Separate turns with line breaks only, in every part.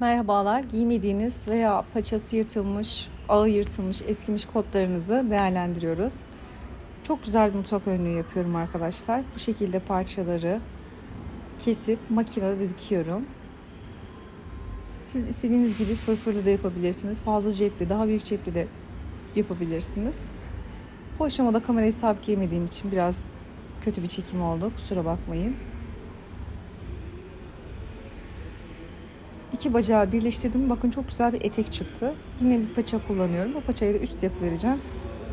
Merhabalar. Giymediğiniz veya paçası yırtılmış, ağı yırtılmış, eskimiş kotlarınızı değerlendiriyoruz. Çok güzel bir mutfak önlüğü yapıyorum arkadaşlar. Bu şekilde parçaları kesip makinede dikiyorum. Siz istediğiniz gibi fırfırlı da yapabilirsiniz. Fazla cepli, daha büyük cepli de yapabilirsiniz. Bu aşamada kamerayı sabitleyemediğim için biraz kötü bir çekim oldu. Kusura bakmayın. İki bacağı birleştirdim. Bakın çok güzel bir etek çıktı. Yine bir paça kullanıyorum. Bu paçayı da üst yapı vereceğim.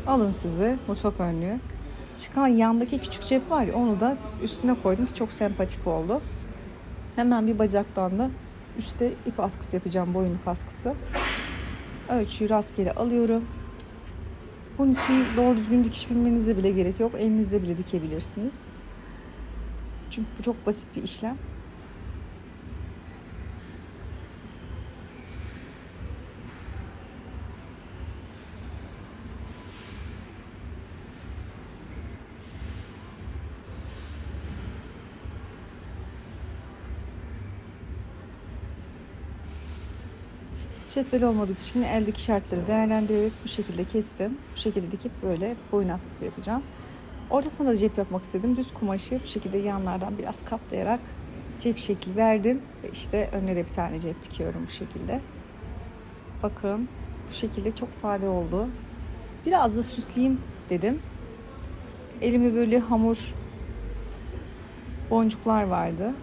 Alın size mutfak önlüğü. Çıkan yandaki küçük cep var ya onu da üstüne koydum ki çok sempatik oldu. Hemen bir bacaktan da üstte ip askısı yapacağım. Boyunluk askısı. Ölçüyü rastgele alıyorum. Bunun için doğru düzgün dikiş bilmenize bile gerek yok. Elinizde bile dikebilirsiniz. Çünkü bu çok basit bir işlem. Cetvel olmadığı için eldeki şartları değerlendirerek bu şekilde kestim. Bu şekilde dikip böyle boyun askısı yapacağım. Ortasına da cep yapmak istedim. Düz kumaşı bu şekilde yanlardan biraz katlayarak cep şekli verdim. Ve işte önüne de bir tane cep dikiyorum bu şekilde. Bakın bu şekilde çok sade oldu. Biraz da süsleyeyim dedim. Elimde böyle hamur boncuklar vardı.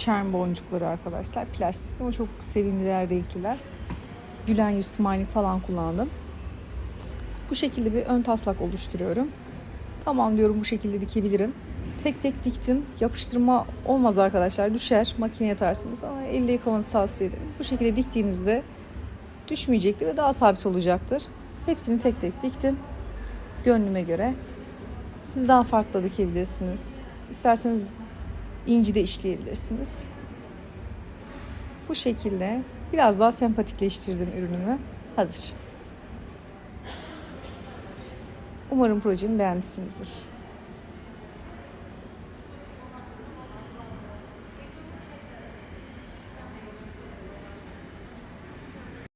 Charm boncukları arkadaşlar. Plastik ama çok sevimliler renkliler. Gülen yüz smiley falan kullandım. Bu şekilde bir ön taslak oluşturuyorum. Tamam diyorum bu şekilde dikebilirim. Tek tek diktim. Yapıştırma olmaz arkadaşlar. Düşer. Makineye atarsınız ama elle yıkamanızı tavsiye ederim. Bu şekilde diktiğinizde düşmeyecektir ve daha sabit olacaktır. Hepsini tek tek diktim. Gönlüme göre. Siz daha farklı dikebilirsiniz. İsterseniz inci de işleyebilirsiniz. Bu şekilde biraz daha sempatikleştirdim ürünümü. Hazır. Umarım projemi beğenmişsinizdir.